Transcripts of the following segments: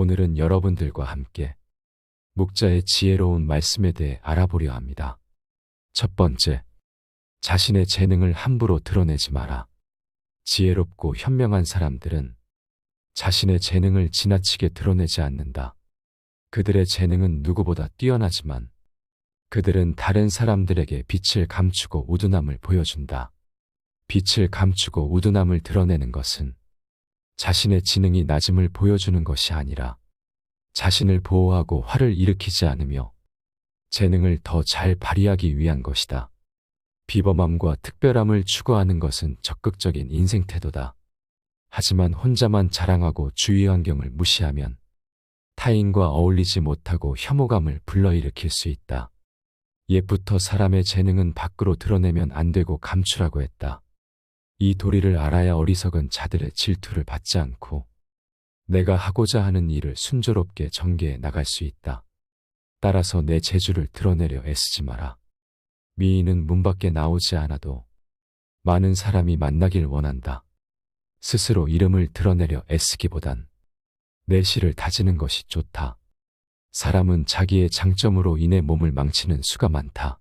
오늘은 여러분들과 함께 목자의 지혜로운 말씀에 대해 알아보려 합니다. 첫 번째, 자신의 재능을 함부로 드러내지 마라. 지혜롭고 현명한 사람들은 자신의 재능을 지나치게 드러내지 않는다. 그들의 재능은 누구보다 뛰어나지만 그들은 다른 사람들에게 빛을 감추고 우둔함을 보여준다. 빛을 감추고 우둔함을 드러내는 것은 자신의 지능이 낮음을 보여주는 것이 아니라 자신을 보호하고 화를 일으키지 않으며 재능을 더 잘 발휘하기 위한 것이다. 비범함과 특별함을 추구하는 것은 적극적인 인생 태도다. 하지만 혼자만 자랑하고 주위 환경을 무시하면 타인과 어울리지 못하고 혐오감을 불러일으킬 수 있다. 옛부터 사람의 재능은 밖으로 드러내면 안 되고 감추라고 했다. 이 도리를 알아야 어리석은 자들의 질투를 받지 않고 내가 하고자 하는 일을 순조롭게 전개해 나갈 수 있다. 따라서 내 재주를 드러내려 애쓰지 마라. 미인은 문 밖에 나오지 않아도 많은 사람이 만나길 원한다. 스스로 이름을 드러내려 애쓰기보단 내실을 다지는 것이 좋다. 사람은 자기의 장점으로 인해 몸을 망치는 수가 많다.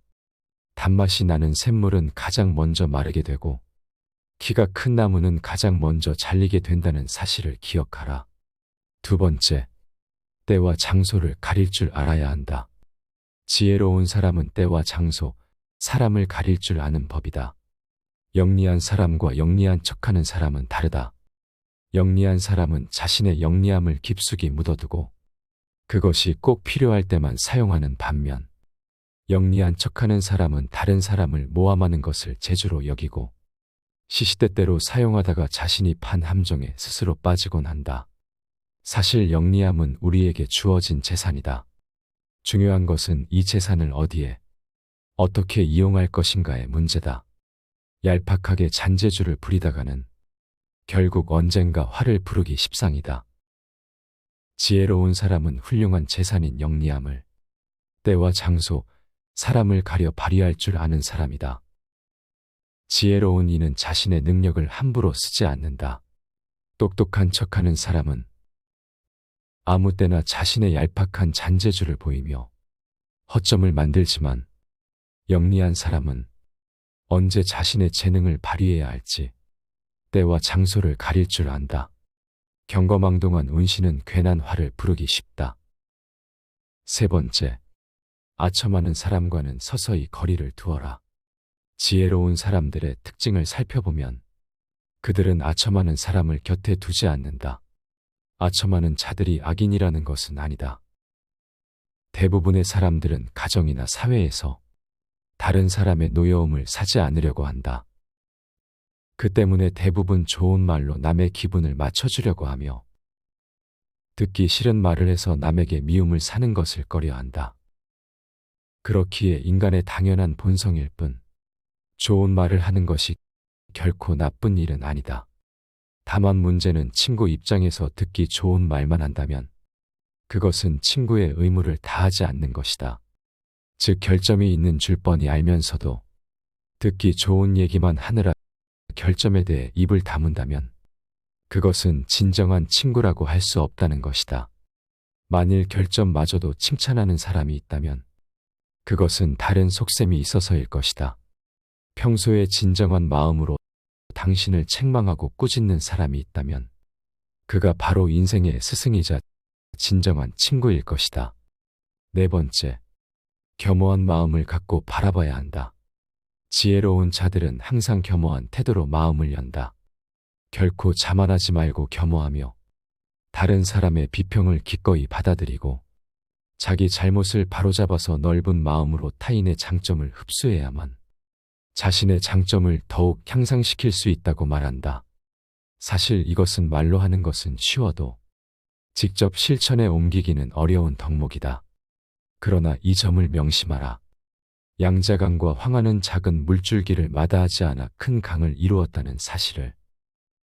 단맛이 나는 샘물은 가장 먼저 마르게 되고 키가 큰 나무는 가장 먼저 잘리게 된다는 사실을 기억하라. 두 번째, 때와 장소를 가릴 줄 알아야 한다. 지혜로운 사람은 때와 장소, 사람을 가릴 줄 아는 법이다. 영리한 사람과 영리한 척하는 사람은 다르다. 영리한 사람은 자신의 영리함을 깊숙이 묻어두고 그것이 꼭 필요할 때만 사용하는 반면 영리한 척하는 사람은 다른 사람을 모함하는 것을 재주로 여기고 시시때때로 사용하다가 자신이 판 함정에 스스로 빠지곤 한다. 사실 영리함은 우리에게 주어진 재산이다. 중요한 것은 이 재산을 어디에 어떻게 이용할 것인가의 문제다. 얄팍하게 잔재주를 부리다가는 결국 언젠가 화를 부르기 십상이다. 지혜로운 사람은 훌륭한 재산인 영리함을 때와 장소, 사람을 가려 발휘할 줄 아는 사람이다. 지혜로운 이는 자신의 능력을 함부로 쓰지 않는다. 똑똑한 척하는 사람은 아무 때나 자신의 얄팍한 잔재주를 보이며 허점을 만들지만 영리한 사람은 언제 자신의 재능을 발휘해야 할지 때와 장소를 가릴 줄 안다. 경거망동한 운신은 괜한 화를 부르기 쉽다. 세 번째, 아첨하는 사람과는 서서히 거리를 두어라. 지혜로운 사람들의 특징을 살펴보면 그들은 아첨하는 사람을 곁에 두지 않는다. 아첨하는 자들이 악인이라는 것은 아니다. 대부분의 사람들은 가정이나 사회에서 다른 사람의 노여움을 사지 않으려고 한다. 그 때문에 대부분 좋은 말로 남의 기분을 맞춰주려고 하며 듣기 싫은 말을 해서 남에게 미움을 사는 것을 꺼려 한다. 그렇기에 인간의 당연한 본성일 뿐 좋은 말을 하는 것이 결코 나쁜 일은 아니다. 다만 문제는 친구 입장에서 듣기 좋은 말만 한다면 그것은 친구의 의무를 다하지 않는 것이다. 즉 결점이 있는 줄 뻔히 알면서도 듣기 좋은 얘기만 하느라 결점에 대해 입을 다문다면 그것은 진정한 친구라고 할 수 없다는 것이다. 만일 결점마저도 칭찬하는 사람이 있다면 그것은 다른 속셈이 있어서일 것이다. 평소에 진정한 마음으로 당신을 책망하고 꾸짖는 사람이 있다면 그가 바로 인생의 스승이자 진정한 친구일 것이다. 네 번째, 겸허한 마음을 갖고 바라봐야 한다. 지혜로운 자들은 항상 겸허한 태도로 마음을 연다. 결코 자만하지 말고 겸허하며 다른 사람의 비평을 기꺼이 받아들이고 자기 잘못을 바로잡아서 넓은 마음으로 타인의 장점을 흡수해야만 자신의 장점을 더욱 향상시킬 수 있다고 말한다. 사실 이것은 말로 하는 것은 쉬워도 직접 실천에 옮기기는 어려운 덕목이다. 그러나 이 점을 명심하라. 양자강과 황하는 작은 물줄기를 마다하지 않아 큰 강을 이루었다는 사실을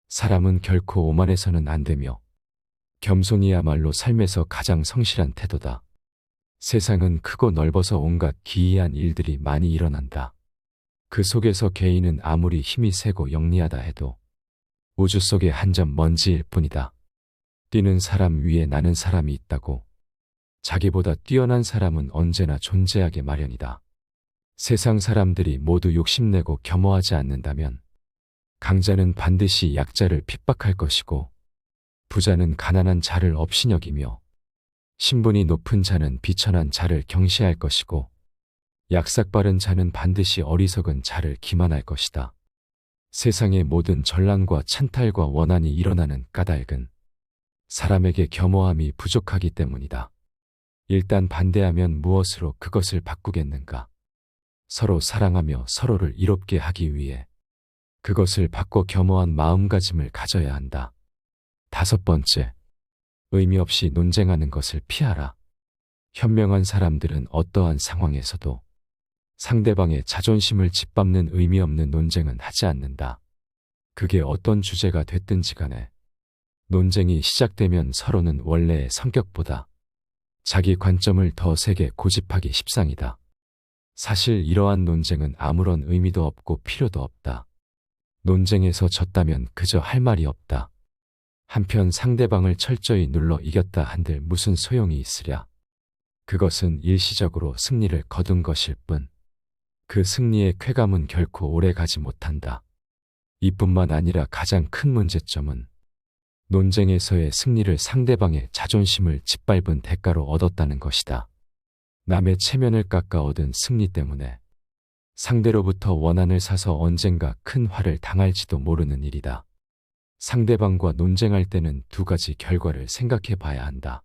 사람은 결코 오만해서는 안 되며 겸손이야말로 삶에서 가장 성실한 태도다. 세상은 크고 넓어서 온갖 기이한 일들이 많이 일어난다. 그 속에서 개인은 아무리 힘이 세고 영리하다 해도 우주 속의 한 점 먼지일 뿐이다. 뛰는 사람 위에 나는 사람이 있다고. 자기보다 뛰어난 사람은 언제나 존재하게 마련이다. 세상 사람들이 모두 욕심내고 겸허하지 않는다면 강자는 반드시 약자를 핍박할 것이고 부자는 가난한 자를 업신여기며 신분이 높은 자는 비천한 자를 경시할 것이고 약삭빠른 자는 반드시 어리석은 자를 기만할 것이다. 세상의 모든 전란과 찬탈과 원한이 일어나는 까닭은 사람에게 겸허함이 부족하기 때문이다. 일단 반대하면 무엇으로 그것을 바꾸겠는가? 서로 사랑하며 서로를 이롭게 하기 위해 그것을 바꿔 겸허한 마음가짐을 가져야 한다. 다섯 번째, 의미 없이 논쟁하는 것을 피하라. 현명한 사람들은 어떠한 상황에서도 상대방의 자존심을 짓밟는 의미 없는 논쟁은 하지 않는다. 그게 어떤 주제가 됐든지 간에 논쟁이 시작되면 서로는 원래의 성격보다 자기 관점을 더 세게 고집하기 십상이다. 사실 이러한 논쟁은 아무런 의미도 없고 필요도 없다. 논쟁에서 졌다면 그저 할 말이 없다. 한편 상대방을 철저히 눌러 이겼다 한들 무슨 소용이 있으랴. 그것은 일시적으로 승리를 거둔 것일 뿐. 그 승리의 쾌감은 결코 오래 가지 못한다. 이뿐만 아니라 가장 큰 문제점은 논쟁에서의 승리를 상대방의 자존심을 짓밟은 대가로 얻었다는 것이다. 남의 체면을 깎아 얻은 승리 때문에 상대로부터 원한을 사서 언젠가 큰 화를 당할지도 모르는 일이다. 상대방과 논쟁할 때는 두 가지 결과를 생각해 봐야 한다.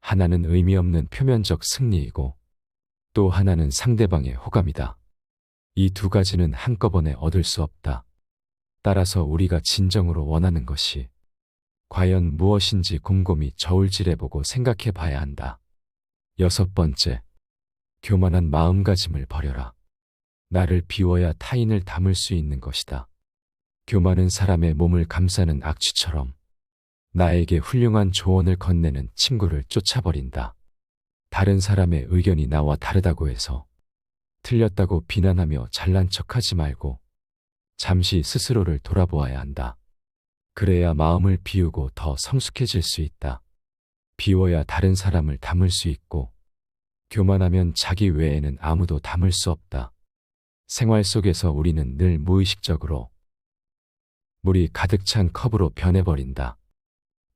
하나는 의미 없는 표면적 승리이고 또 하나는 상대방의 호감이다. 이 두 가지는 한꺼번에 얻을 수 없다. 따라서 우리가 진정으로 원하는 것이 과연 무엇인지 곰곰이 저울질해보고 생각해 봐야 한다. 여섯 번째, 교만한 마음가짐을 버려라. 나를 비워야 타인을 담을 수 있는 것이다. 교만은 사람의 몸을 감싸는 악취처럼 나에게 훌륭한 조언을 건네는 친구를 쫓아버린다. 다른 사람의 의견이 나와 다르다고 해서 틀렸다고 비난하며 잘난 척하지 말고 잠시 스스로를 돌아보아야 한다. 그래야 마음을 비우고 더 성숙해질 수 있다. 비워야 다른 사람을 담을 수 있고 교만하면 자기 외에는 아무도 담을 수 없다. 생활 속에서 우리는 늘 무의식적으로 물이 가득 찬 컵으로 변해버린다.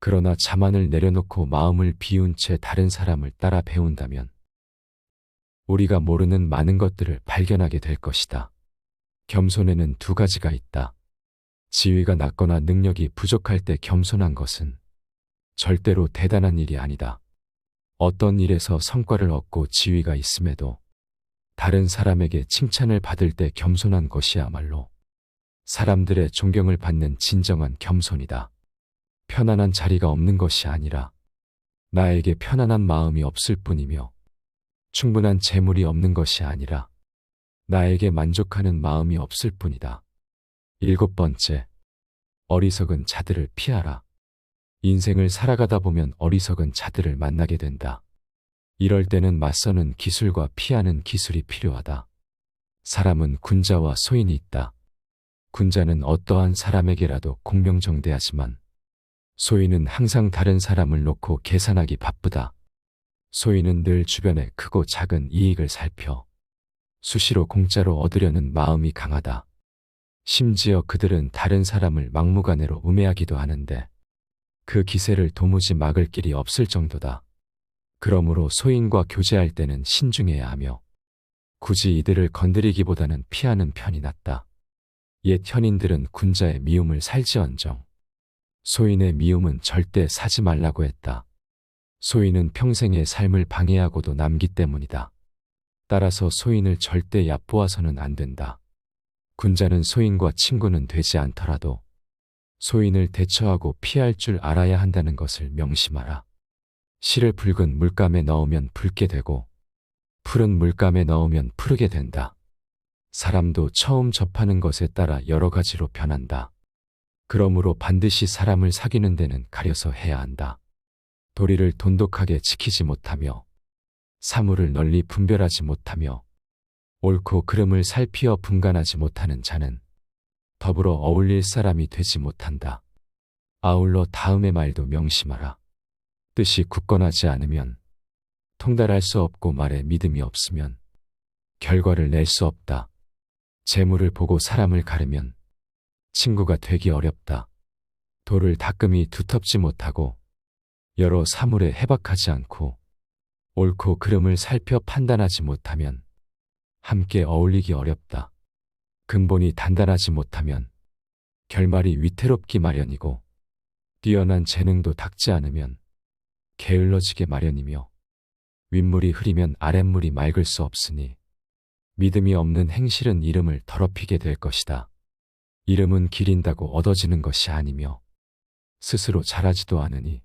그러나 자만을 내려놓고 마음을 비운 채 다른 사람을 따라 배운다면 우리가 모르는 많은 것들을 발견하게 될 것이다. 겸손에는 두 가지가 있다. 지위가 낮거나 능력이 부족할 때 겸손한 것은 절대로 대단한 일이 아니다. 어떤 일에서 성과를 얻고 지위가 있음에도 다른 사람에게 칭찬을 받을 때 겸손한 것이야말로 사람들의 존경을 받는 진정한 겸손이다. 편안한 자리가 없는 것이 아니라 나에게 편안한 마음이 없을 뿐이며 충분한 재물이 없는 것이 아니라 나에게 만족하는 마음이 없을 뿐이다. 일곱 번째, 어리석은 자들을 피하라. 인생을 살아가다 보면 어리석은 자들을 만나게 된다. 이럴 때는 맞서는 기술과 피하는 기술이 필요하다. 사람은 군자와 소인이 있다. 군자는 어떠한 사람에게라도 공명정대하지만 소인은 항상 다른 사람을 놓고 계산하기 바쁘다. 소인은 늘 주변의 크고 작은 이익을 살펴 수시로 공짜로 얻으려는 마음이 강하다. 심지어 그들은 다른 사람을 막무가내로 우매하기도 하는데 그 기세를 도무지 막을 길이 없을 정도다. 그러므로 소인과 교제할 때는 신중해야 하며 굳이 이들을 건드리기보다는 피하는 편이 낫다. 옛 현인들은 군자의 미움을 살지언정 소인의 미움은 절대 사지 말라고 했다. 소인은 평생의 삶을 방해하고도 남기 때문이다. 따라서 소인을 절대 얕보아서는 안 된다. 군자는 소인과 친구는 되지 않더라도 소인을 대처하고 피할 줄 알아야 한다는 것을 명심하라. 실을 붉은 물감에 넣으면 붉게 되고 푸른 물감에 넣으면 푸르게 된다. 사람도 처음 접하는 것에 따라 여러 가지로 변한다. 그러므로 반드시 사람을 사귀는 데는 가려서 해야 한다. 도리를 돈독하게 지키지 못하며 사물을 널리 분별하지 못하며 옳고 그름을 살피어 분간하지 못하는 자는 더불어 어울릴 사람이 되지 못한다. 아울러 다음의 말도 명심하라. 뜻이 굳건하지 않으면 통달할 수 없고 말에 믿음이 없으면 결과를 낼 수 없다. 재물을 보고 사람을 가르면 친구가 되기 어렵다. 돌을 닦음이 두텁지 못하고 여러 사물에 해박하지 않고 옳고 그름을 살펴 판단하지 못하면 함께 어울리기 어렵다. 근본이 단단하지 못하면 결말이 위태롭기 마련이고 뛰어난 재능도 닦지 않으면 게을러지게 마련이며 윗물이 흐리면 아랫물이 맑을 수 없으니 믿음이 없는 행실은 이름을 더럽히게 될 것이다. 이름은 기린다고 얻어지는 것이 아니며 스스로 잘하지도 않으니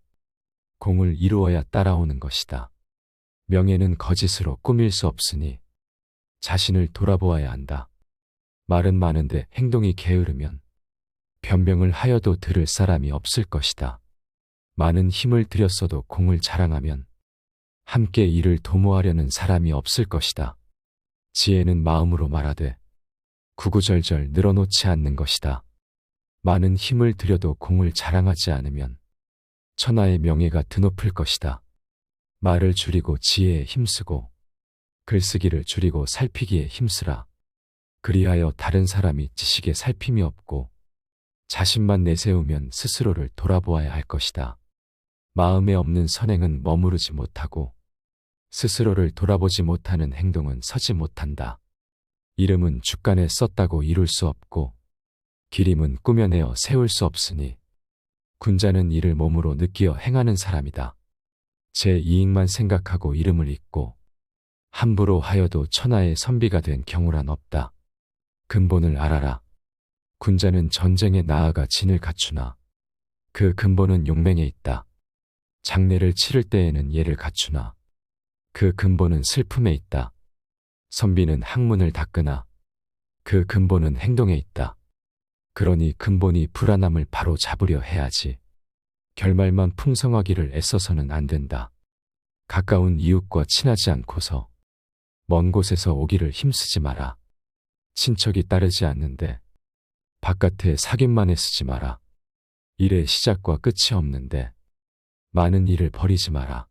공을 이루어야 따라오는 것이다. 명예는 거짓으로 꾸밀 수 없으니 자신을 돌아보아야 한다. 말은 많은데 행동이 게으르면 변명을 하여도 들을 사람이 없을 것이다. 많은 힘을 들였어도 공을 자랑하면 함께 이를 도모하려는 사람이 없을 것이다. 지혜는 마음으로 말하되 구구절절 늘어놓지 않는 것이다. 많은 힘을 들여도 공을 자랑하지 않으면 천하의 명예가 드높을 것이다. 말을 줄이고 지혜에 힘쓰고 글쓰기를 줄이고 살피기에 힘쓰라. 그리하여 다른 사람이 지식에 살핌이 없고 자신만 내세우면 스스로를 돌아보아야 할 것이다. 마음에 없는 선행은 머무르지 못하고 스스로를 돌아보지 못하는 행동은 서지 못한다. 이름은 주간에 썼다고 이룰 수 없고 기림은 꾸며내어 세울 수 없으니 군자는 이를 몸으로 느끼어 행하는 사람이다. 제 이익만 생각하고 이름을 잊고 함부로 하여도 천하의 선비가 된 경우란 없다. 근본을 알아라. 군자는 전쟁에 나아가 진을 갖추나 그 근본은 용맹에 있다. 장례를 치를 때에는 예를 갖추나 그 근본은 슬픔에 있다. 선비는 학문을 닦으나 그 근본은 행동에 있다. 그러니 근본이 불안함을 바로 잡으려 해야지. 결말만 풍성하기를 애써서는 안 된다. 가까운 이웃과 친하지 않고서 먼 곳에서 오기를 힘쓰지 마라. 친척이 따르지 않는데 바깥에 사귐만에 쓰지 마라. 일의 시작과 끝이 없는데 많은 일을 버리지 마라.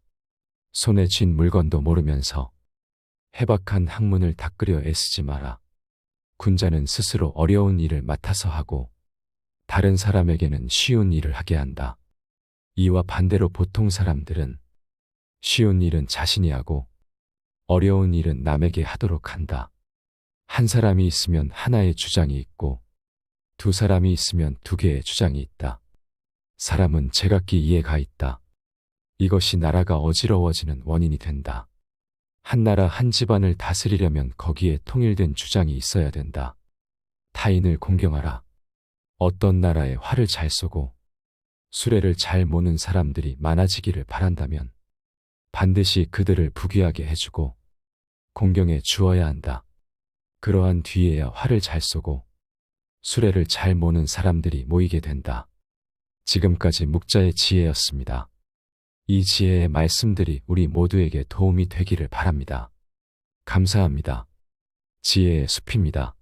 손에 쥔 물건도 모르면서 해박한 학문을 닦으려 애쓰지 마라. 군자는 스스로 어려운 일을 맡아서 하고 다른 사람에게는 쉬운 일을 하게 한다. 이와 반대로 보통 사람들은 쉬운 일은 자신이 하고 어려운 일은 남에게 하도록 한다. 한 사람이 있으면 하나의 주장이 있고 두 사람이 있으면 두 개의 주장이 있다. 사람은 제각기 이해가 있다. 이것이 나라가 어지러워지는 원인이 된다. 한 나라 한 집안을 다스리려면 거기에 통일된 주장이 있어야 된다. 타인을 공경하라. 어떤 나라에 활을 잘 쏘고 수레를 잘 모는 사람들이 많아지기를 바란다면 반드시 그들을 부귀하게 해주고 공경해 주어야 한다. 그러한 뒤에야 활을 잘 쏘고 수레를 잘 모는 사람들이 모이게 된다. 지금까지 묵자의 지혜였습니다. 이 지혜의 말씀들이 우리 모두에게 도움이 되기를 바랍니다. 감사합니다. 지혜의 숲입니다.